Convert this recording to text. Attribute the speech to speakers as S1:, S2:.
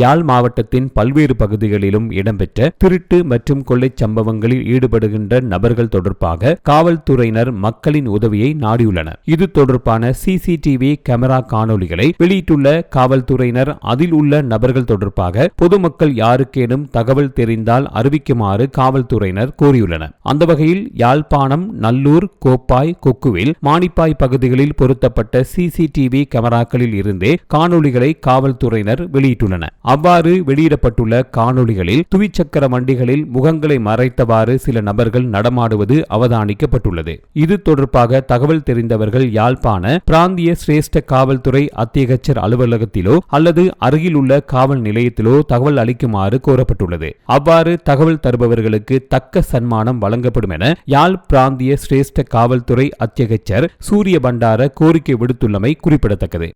S1: யாழ் மாவட்டத்தின் பல்வேறு பகுதிகளிலும் இடம்பெற்ற திருட்டு மற்றும் கொள்ளைச் சம்பவங்களில் ஈடுபடுகின்ற நபர்கள் தொடர்பாக காவல்துறையினர் மக்களின் உதவியை நாடியுள்ளனர். இது தொடர்பான சிசிடிவி கேமரா காணொளிகளை வெளியிட்டுள்ள காவல்துறையினர் அதில் உள்ள நபர்கள் தொடர்பாக பொதுமக்கள் யாருக்கேனும் தகவல் தெரிந்தால் அறிவிக்குமாறு காவல்துறையினர் கூறியுள்ளனர் அந்த வகையில் யாழ்ப்பாணம் நல்லூர் கோப்பாய் கொக்குவில் மானிப்பாய் பகுதிகளில் பொருத்தப்பட்ட சிசிடிவி கேமராக்களில் இருந்தே காணொளிகளை காவல்துறையினர் வெளியிட்டுள்ளனர். அவ்வாறு வெளியிடப்பட்டுள்ள காணொளிகளில் துவிச்சக்கர வண்டிகளில் முகங்களை மறைத்தவாறு சில நபர்கள் நடமாடுவது அவதானிக்கப்பட்டுள்ளது. இது தொடர்பாக தகவல் தெரிந்தவர்கள் யாழ்ப்பாண பிராந்திய சிரேஷ்ட காவல்துறை அத்தியகச்சர் அலுவலகத்திலோ அல்லது அருகிலுள்ள காவல் நிலையத்திலோ தகவல் அளிக்குமாறு கோரப்பட்டுள்ளது. அவ்வாறு தகவல் தருபவர்களுக்கு தக்க சன்மானம் வழங்கப்படும் என யாழ் பிராந்திய சிரேஷ்ட காவல்துறை அத்தியகச்சர் சூரிய பண்டார கோரிக்கை விடுத்துள்ளமை குறிப்பிடத்தக்கது.